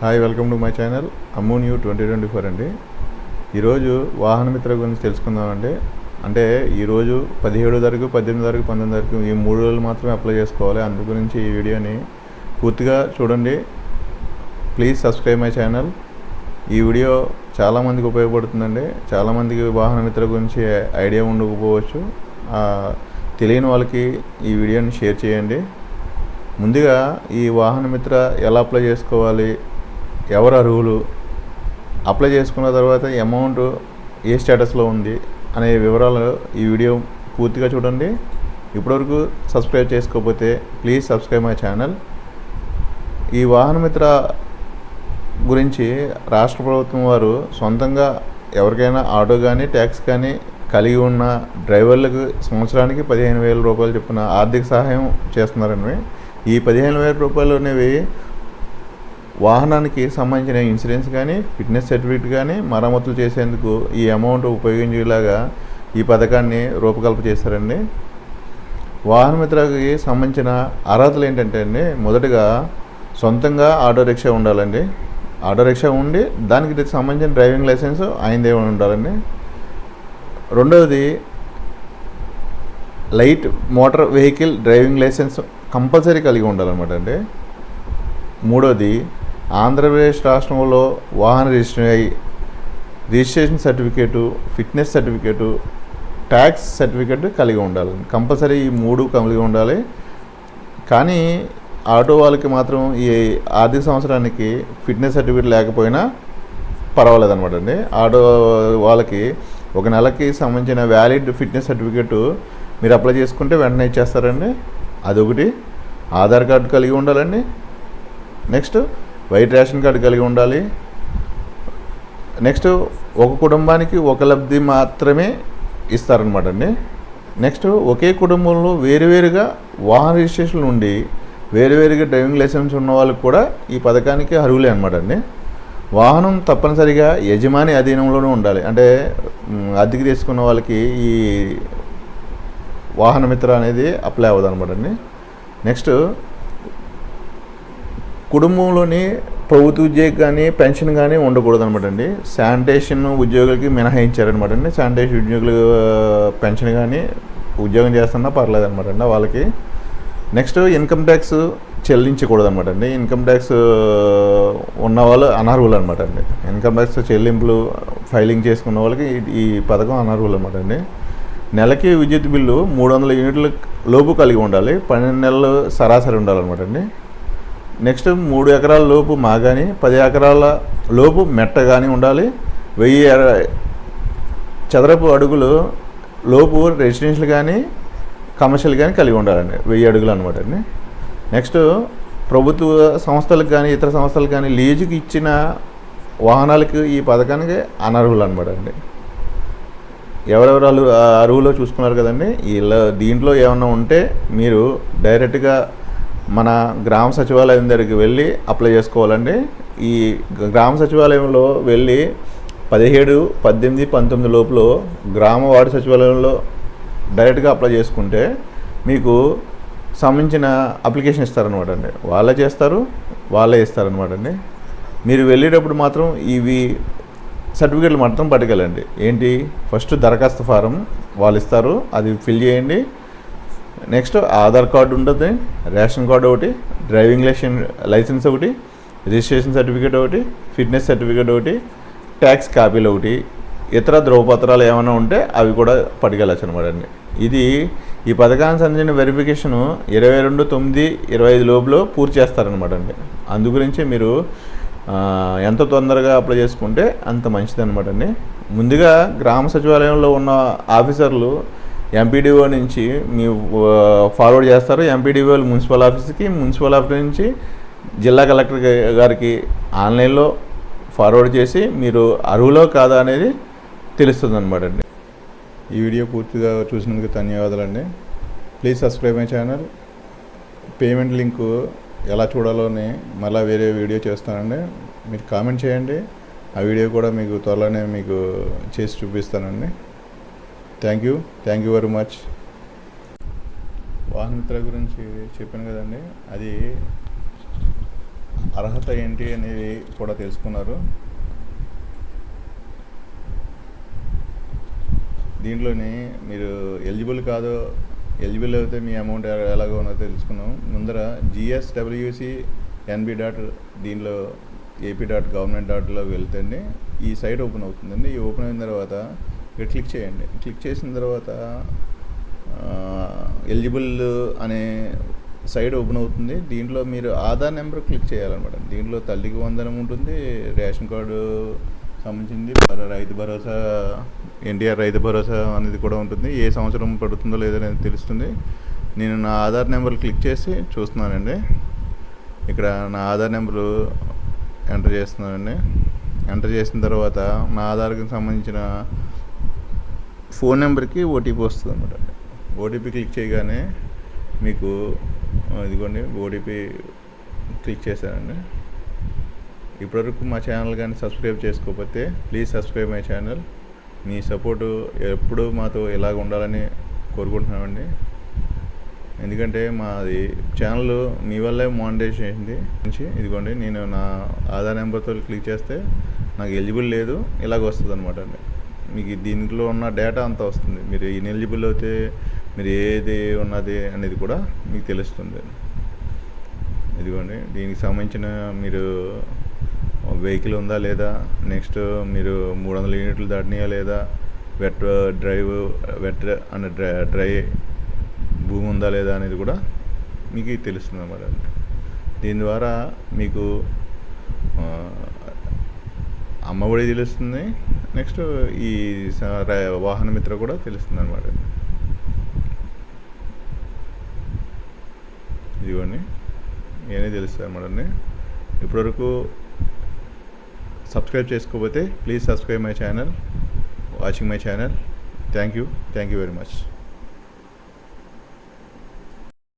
Hi welcome to my channel. Ammu new twenty twenty four అండి. ఈరోజు వాహన మిత్ర గురించి తెలుసుకుందామండి. అంటే ఈరోజు పదిహేడు తారీఖు పద్దెనిమిది తారీఖు పంతొమ్మిది తారీఖు ఈ మూడు రోజులు మాత్రమే అప్లై చేసుకోవాలి. అందు గురించి ఈ వీడియోని పూర్తిగా చూడండి. ప్లీజ్ సబ్స్క్రైబ్ మై ఛానల్ ఈ వీడియో చాలామందికి ఉపయోగపడుతుందండి. చాలామందికి వాహన మిత్ర గురించి ఐడియా ఉండకపోవచ్చు. తెలియని వాళ్ళకి ఈ వీడియోని షేర్ చేయండి. ముందుగా ఈ వాహన మిత్ర ఎలా అప్లై చేసుకోవాలి? ఎవరు అర్హులు అప్లై చేసుకున్న తర్వాత అమౌంట్ ఏ స్టేటస్లో ఉంది అనే వివరాలు ఈ వీడియో పూర్తిగా చూడండి. ఇప్పటివరకు సబ్స్క్రైబ్ చేసుకోకపోతే ప్లీజ్ సబ్స్క్రైబ్ మై ఛానల్. ఈ వాహనమిత్ర గురించి రాష్ట్ర ప్రభుత్వం వారు సొంతంగా ఎవరికైనా ఆటో కానీ ట్యాక్స్ కానీ కలిగి ఉన్న డ్రైవర్లకు సంవత్సరానికి పదిహేను వేల రూపాయలు చొప్పున ఆర్థిక సహాయం చేస్తున్నారండి ఈ పదిహేను వేల రూపాయలు అనేవి వాహనానికి సంబంధించిన ఇన్సూరెన్స్ కానీ ఫిట్నెస్ సర్టిఫికేట్ కానీ మరమ్మతులు చేసేందుకు ఈ అమౌంట్ ఉపయోగించేలాగా ఈ పథకాన్ని రూపకల్పన చేశారండి. వాహన మిత్రకి సంబంధించిన అర్హతలు ఏంటంటే అండి మొదటగా సొంతంగా ఆటో రిక్షా ఉండాలండి. ఆటో రిక్షా ఉండి దానికి సంబంధించిన డ్రైవింగ్ లైసెన్స్ ఆయనదే ఉండాలండి. రెండవది light motor vehicle driving licence compulsory కలిగి ఉండాలన్నమాట అండి. మూడోది ఆంధ్రప్రదేశ్ రాష్ట్రంలో వాహన రిజిస్టర్ అయ్యి registration certificate fitness certificate tax certificate కలిగి ఉండాలి. కంపల్సరీ ఈ మూడు కలిగి ఉండాలి. కానీ ఆటో వాళ్ళకి మాత్రం ఈ ఆర్థిక సంవత్సరానికి ఫిట్నెస్ సర్టిఫికేట్ లేకపోయినా పర్వాలేదు అనమాట అండి. ఆటో వాళ్ళకి ఒక నెలకి సంబంధించిన వ్యాలిడ్ ఫిట్నెస్ సర్టిఫికేట్ మీరు అప్లై చేసుకుంటే వెంటనే ఇచ్చేస్తారండి. అదొకటి. ఆధార్ కార్డు కలిగి ఉండాలండి. నెక్స్ట్ వైట్ రేషన్ కార్డు కలిగి ఉండాలి. నెక్స్ట్ ఒక కుటుంబానికి ఒక లబ్ధి మాత్రమే ఇస్తారనమాట అండి. నెక్స్ట్ ఒకే కుటుంబంలో వేరువేరుగా వాహన రిజిస్ట్రేషన్ ఉండి వేరువేరుగా డ్రైవింగ్ లైసెన్స్ ఉన్న వాళ్ళకి కూడా ఈ పథకానికి అర్హులే అనమాట అండి. వాహనం తప్పనిసరిగా యజమాని అధీనంలోనే ఉండాలి. అంటే అద్దెకి తీసుకున్న వాళ్ళకి ఈ వాహన మిత్ర అనేది అప్లై అవ్వదు అనమాట అండి. నెక్స్ట్ కుటుంబంలోని ప్రభుత్వ ఉద్యోగి కానీ పెన్షన్ కానీ ఉండకూడదు అనమాట అండి శానిటేషన్ ఉద్యోగులకి మినహాయించారనమాట అండి శానిటేషన్ ఉద్యోగులు పెన్షన్ కానీ ఉద్యోగం చేస్తున్నా పర్లేదు అనమాట అండి వాళ్ళకి. నెక్స్ట్ ఇన్కమ్ ట్యాక్స్ చెల్లించకూడదు అనమాట అండి ఇన్కమ్ ట్యాక్స్ ఉన్న వాళ్ళు అనర్హులు అనమాట అండి ఇన్కమ్ ట్యాక్స్ చెల్లింపులు ఫైలింగ్ చేసుకున్న వాళ్ళకి ఈ- ఈ పథకం అనర్హులు అనమాట అండి నెలకి విద్యుత్ బిల్లు మూడు వందల యూనిట్ల లోపు కలిగి ఉండాలి. పన్నెండు నెలలు సరాసరి ఉండాలన్నమాట అండి నెక్స్ట్ మూడు ఎకరాల లోపు కానీ పది ఎకరాల లోపు మెట్ట కానీ ఉండాలి. వెయ్యి చదరపు అడుగులు లోపు రెసిడెన్షియల్ కానీ కమర్షియల్ కానీ కలిగి ఉండాలండి. వెయ్యి అడుగులు అనమాట అండి. నెక్స్ట్ ప్రభుత్వ సంస్థలకు కానీ ఇతర సంస్థలకు కానీ లీజుకి ఇచ్చిన వాహనాలకు ఈ పథకానికి అనర్హులు అనమాట అండి. ఎవరెవరు అరువులో చూసుకున్నారు కదండి. ఇలా దీంట్లో ఏమన్నా ఉంటే మీరు డైరెక్ట్గా మన గ్రామ సచివాలయం దగ్గరికి వెళ్ళి అప్లై చేసుకోవాలండి. ఈ గ్రామ సచివాలయంలో వెళ్ళి పదిహేడు పద్దెనిమిది పంతొమ్మిది లోపల గ్రామ వార్డు సచివాలయంలో డైరెక్ట్గా అప్లై చేసుకుంటే మీకు సంబంధించిన అప్లికేషన్ ఇస్తారనమాట అండి వాళ్ళే చేస్తారు వాళ్ళే ఇస్తారనమాట అండి మీరు వెళ్ళేటప్పుడు మాత్రం ఇవి సర్టిఫికేట్లు మాత్రం పట్టుకెళ్ళండి. ఏంటి? ఫస్ట్ దరఖాస్తు ఫారం వాళ్ళు ఇస్తారు అది ఫిల్ చేయండి. నెక్స్ట్ ఆధార్ కార్డు ఉంటుంది రేషన్ కార్డు ఒకటి డ్రైవింగ్ లైసెన్స్ లైసెన్స్ ఒకటి రిజిస్ట్రేషన్ సర్టిఫికేట్ ఒకటి ఫిట్నెస్ సర్టిఫికేట్ ఒకటి ట్యాక్స్ కాపీలు ఒకటి ఇతర ధ్రువపత్రాలు ఏమైనా ఉంటే అవి కూడా పట్టుకెళ్ళచ్చు అనమాట అండి ఇది ఈ పథకానికి సంబంధించిన వెరిఫికేషన్ ఇరవై రెండు తొమ్మిది ఇరవై ఐదు లోపులో పూర్తి చేస్తారనమాట అండి. అందు గురించి మీరు ఎంత తొందరగా అప్లై చేసుకుంటే అంత మంచిది అనమాట అండి. ముందుగా గ్రామ సచివాలయంలో ఉన్న ఆఫీసర్లు ఎంపీడీఓ నుంచి మీ ఫార్వర్డ్ చేస్తారు. ఎంపీడీఓ మున్సిపల్ ఆఫీస్కి మున్సిపల్ ఆఫీస్ నుంచి జిల్లా కలెక్టర్ గారికి ఆన్లైన్లో ఫార్వర్డ్ చేసి మీరు అరువులో కాదా అనేది తెలుస్తుంది అనమాట అండి. ఈ వీడియో పూర్తిగా చూసినందుకు ధన్యవాదాలండి. Please subscribe my channel. Payment link ఎలా చూడాలోని మళ్ళీ వేరే వీడియో చేస్తానండి. మీరు కామెంట్ చేయండి. ఆ వీడియో కూడా మీకు త్వరలోనే మీకు చేసి చూపిస్తానండి. Thank you thank you very much Vahanamitra గురించి చెప్పాను కదండి. అది అర్హత ఏంటి అనేది కూడా తెలుసుకున్నారు. దీంట్లోని మీరు ఎలిజిబుల్ కాదో ఎలిజిబుల్ అయితే మీ అమౌంట్ ఎలాగో ఉన్నదో తెలుసుకున్నాం. ముందర జిఎస్డబ్ల్యూసి ఎన్బి డాట్ దీనిలో ఏపీ డాట్ గవర్నమెంట్ డాట్లో వెళ్తే ఈ సైట్ ఓపెన్ అవుతుందండి. ఈ ఓపెన్ అయిన తర్వాత ఇక్కడ క్లిక్ చేయండి. క్లిక్ చేసిన తర్వాత ఎలిజిబుల్ అనే సైడ్ ఓపెన్ అవుతుంది. దీంట్లో మీరు ఆధార్ నెంబర్ క్లిక్ చేయాలన్నమాట. దీంట్లో తల్లికి వందనం ఉంటుంది రేషన్ కార్డు సంబంధించింది రైతు భరోసా ఎన్టీఆర్ రైతు భరోసా అనేది కూడా ఉంటుంది. ఏ సంవత్సరం పడుతుందో లేదో అనేది తెలుస్తుంది. నేను నా ఆధార్ నెంబర్ క్లిక్ చేసి చూస్తున్నానండి. ఇక్కడ నా ఆధార్ నెంబరు ఎంటర్ చేస్తున్నానండి. ఎంటర్ చేసిన తర్వాత నా ఆధార్కి సంబంధించిన ఫోన్ నెంబర్కి ఓటీపీ వస్తుంది అనమాట ఓటీపీ క్లిక్ చేయగానే మీకు ఇదిగోండి ఓటీపీ క్లిక్ చేశానండి. ఇప్పటివరకు మా ఛానల్ కానీ సబ్స్క్రైబ్ చేసుకోకపోతే ప్లీజ్ సబ్స్క్రైబ్ మై ఛానల్. మీ సపోర్టు ఎప్పుడూ మాతో ఇలాగ ఉండాలని కోరుకుంటున్నామండి. ఎందుకంటే మాది ఛానల్ మీ వల్లే మానిటైజ్ అయింది నుంచి ఇదిగోండి నేను నా ఆధార్ నెంబర్తో క్లిక్ చేస్తే నాకు ఎలిజిబుల్ లేదు ఇలాగ వస్తుంది అనమాట అండి. మీకు దీంట్లో ఉన్న డేటా అంతా వస్తుంది. మీరు ఇనెలిజిబుల్ అయితే మీరు ఏది ఉన్నది అనేది కూడా మీకు తెలుస్తుంది. ఇదిగోండి. దీనికి సంబంధించిన మీరు వెహికల్ ఉందా లేదా? నెక్స్ట్ మీరు మూడు వందల యూనిట్లు దాటినాయా లేదా? Wet drive wet and dry dry భూమి ఉందా లేదా అనేది కూడా మీకు తెలుస్తుంది అన్నమాట. దీని ద్వారా మీకు uh, అమ్మఒడి తెలుస్తుంది. నెక్స్ట్ ఈ స- ర- వాహన మిత్ర కూడా తెలుస్తుంది అనమాట ఇదిగోండి ఇవన్నీ తెలుస్తుంది అనమాట ఇప్పటివరకు సబ్స్క్రైబ్ చేసుకోకపోతే please subscribe my channel watching my channel. Thank you. Thank you very much.